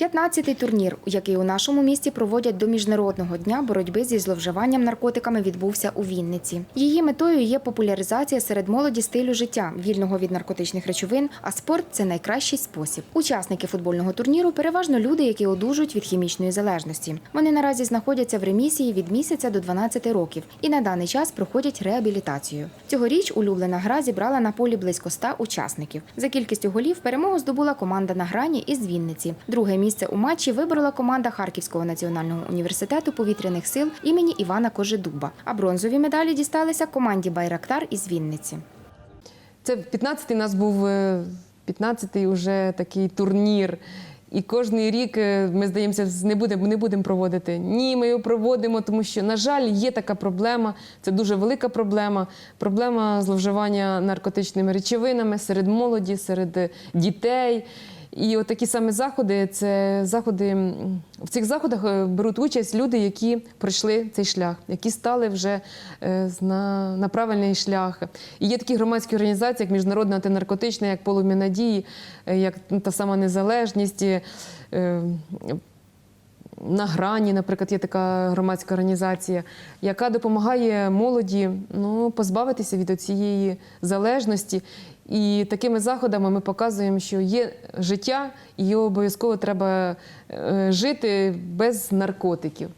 15-й турнір, який у нашому місті проводять до міжнародного дня боротьби зі зловживанням наркотиками, відбувся у Вінниці. Її метою є популяризація серед молоді стилю життя, вільного від наркотичних речовин. А спорт це найкращий спосіб. Учасники футбольного турніру переважно люди, які одужують від хімічної залежності. Вони наразі знаходяться в ремісії від місяця до 12 років і на даний час проходять реабілітацію. Цьогоріч улюблена гра зібрала на полі близько 100 учасників. За кількістю голів перемогу здобула команда на грані із Вінниці. Друге місце у матчі виборола команда Харківського національного університету повітряних сил імені Івана Кожедуба. А бронзові медалі дісталися команді Байрактар із Вінниці. Це 15-й у нас був е, 15-й уже такий турнір. І кожний рік е, ми здаємося, не будемо не будемо проводити. Ні, ми його проводимо, тому що, на жаль, є така проблема. Це дуже велика проблема. Проблема зловживання наркотичними речовинами серед молоді, серед е, дітей. І от такі саме заходи це заходи. В цих заходах е, беруть участь люди, які пройшли цей шлях, які стали вже е, на, на правильний шлях. І є такі громадські організації, як Міжнародна антинаркотична, як полум'я надії, е, як та сама незалежність. на грані, наприклад, є така громадська організація, яка допомагає молоді ну, позбавитися від цієї залежності. І такими заходами ми показуємо, що є життя, і його обов'язково треба е, жити без наркотиків.